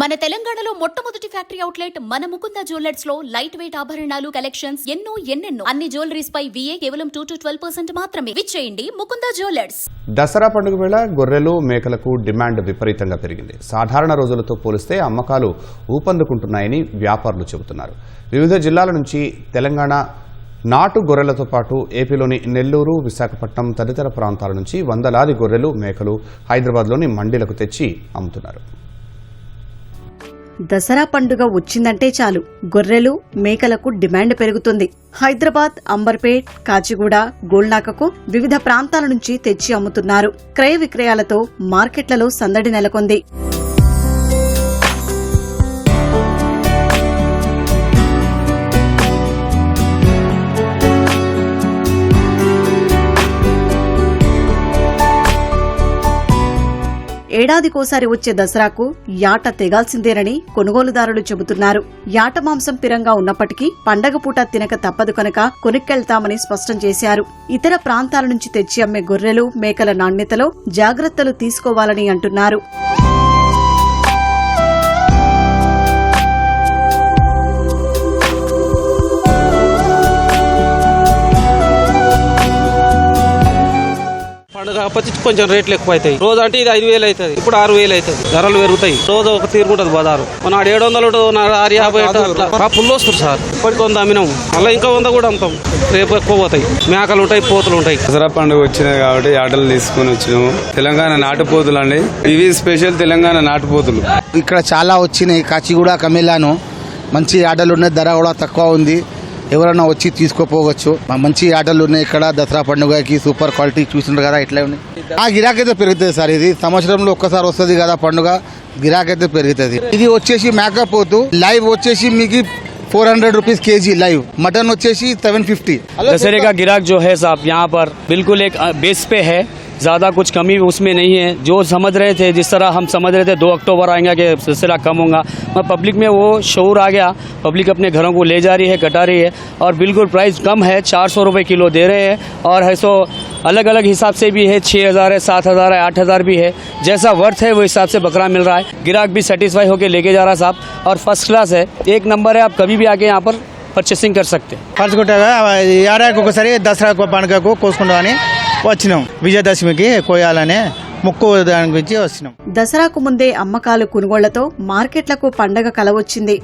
మన తెలంగాణలో మొట్టమొదటి ఫ్యాక్టరీ అవుట్లెట్ మన ముకుంద జ్యువెలర్స్లో లైట్ వెయిట్ ఆభరణాలు కలెక్షన్స్ ఎన్నో ఎన్నెన్నో. అన్ని జ్యువెలరీస్ పై విఏ కేవలం టూ టు ట్వెల్వ్ పర్సెంట్ మాత్రమే. విచ్చేయండి ముకుంద జ్యువెలర్స్. దసరా పండుగ వేళ గొర్రెలు మేకలకు డిమాండ్ విపరీతంగా పెరిగింది. సాధారణ రోజులతో పోలిస్తే అమ్మకాలు ఊపందుకుంటున్నాయని వ్యాపారులు చెబుతున్నారు. వివిధ జిల్లాల నుంచి తెలంగాణ నాటు గొర్రెలతో పాటు ఏపీలోని నెల్లూరు విశాఖపట్నం తదితర ప్రాంతాల నుంచి వందలాది గొర్రెలు మేకలు హైదరాబాద్లోని మండీలకు తెచ్చి అమ్ముతున్నారు. దసరా పండుగ వచ్చిందంటే చాలు. గొర్రెలు మేకలకు డిమాండ్ పెరుగుతుంది. హైదరాబాద్ అంబర్పేట్ కాచిగూడ గోల్నాకకు వివిధ ప్రాంతాల నుంచి తెచ్చి అమ్ముతున్నారు. క్రయ విక్రయాలతో మార్కెట్లలో సందడి నెలకొంది. ఏడాదికోసారి వచ్చే దసరాకు యాట తెగాల్సిందేనని కొనుగోలుదారులు చెబుతున్నారు. యాట మాంసం పిరంగా ఉన్నప్పటికీ పండగ పూట తినక తప్పదు కనుక కొనుక్కెళ్తామని స్పష్టం చేశారు. ఇతర ప్రాంతాల నుంచి తెచ్చి అమ్మే గొర్రెలు మేకల నాణ్యతలో జాగ్రత్తలు తీసుకోవాలని అంటున్నారు. కాకపోతే కొంచెం రేట్లు ఎక్కువ అవుతాయి రోజు అంటే ఇది ఐదు వేలు అవుతుంది. ఇప్పుడు ఆరు వేలు అవుతుంది. ధరలు పెరుగుతాయి. రోజు ఒక తీరుకుంటది బజారు. మన ఏడు వందలు నాడు ఆరు యాభై ఫుల్ వస్తుంది సార్. ఇప్పటికి వంద అమ్మినాం మళ్ళీ ఇంకా వంద కూడా అమ్ముతాం. రేపు ఎక్కువ పోతాయి. మేకలు ఉంటాయి పోతులు ఉంటాయి. దసరా పండుగ వచ్చినాయి కాబట్టి ఆటలు తీసుకొని వచ్చినాము. తెలంగాణ నాటుపోతులు అండి. ఇవి స్పెషల్ తెలంగాణ నాటుపోతులు. ఇక్కడ చాలా వచ్చినాయి. కాచిగూడ కమిలాను. మంచి ఆటలు ఉన్నాయి. ధర కూడా తక్కువ ఉంది. ఎవరైనా వచ్చి తీసుకోపోవచ్చు మ- మంచి ఆటలు ఉన్నాయి ఇక్కడ దసరా పండుగకి సూపర్ క్వాలిటీ చూసిండ్రు కదా ఇట్లా ఉన్నాయి ఆ గిరాకైతే పెరుగుతుంది సార్ ఇది సంవత్సరంలో ఒక్కసారి వస్తుంది కదా పండుగ గిరాకైతే పెరుగుతుంది ఇది వచ్చేసి మేకప్ పోతు లైవ్ వచ్చేసి మీకు four hundred rupees KG live mutton వచ్చేసి సెవెన్ ఫిఫ్టీ दशहरे का गिराक जो है साहब यहाँ पर बिल्कुल एक अ, बेस पे है ज़्यादा कुछ कमी उसमें नहीं है जो समझ रहे थे जिस तरह हम समझ रहे थे दो अक्टूबर आएंगे कि सिलसिला कम होगा मगर पब्लिक में वो शूर आ गया पब्लिक अपने घरों को ले जा रही है घटा रही है और बिल्कुल प्राइस कम है चार सौ रुपये किलो दे रहे हैं और है सो अलग अलग हिसाब से भी है छः हज़ार है सात हज़ार है आठ हज़ार भी है जैसा वर्थ है वो हिसाब से बकरा मिल रहा है गिराक भी सेटिस्फाई होकर लेके जा रहा है साहब और फर्स्ट क्लास है एक नंबर है आप कभी भी आके यहाँ पर परचेसिंग कर सकते हैं పరచుకుంటాగా ఏడాదికి ఒకసారి దసరా పండుగకు కోసుకుంటామని వచ్చినాం. విజయదశమికి కోయాలనే ముక్కు దాని గురించి వచ్చినాం. దసరాకు ముందే అమ్మకాలు కొనుగోళ్ళతో మార్కెట్లకు పండగ కలవచ్చింది.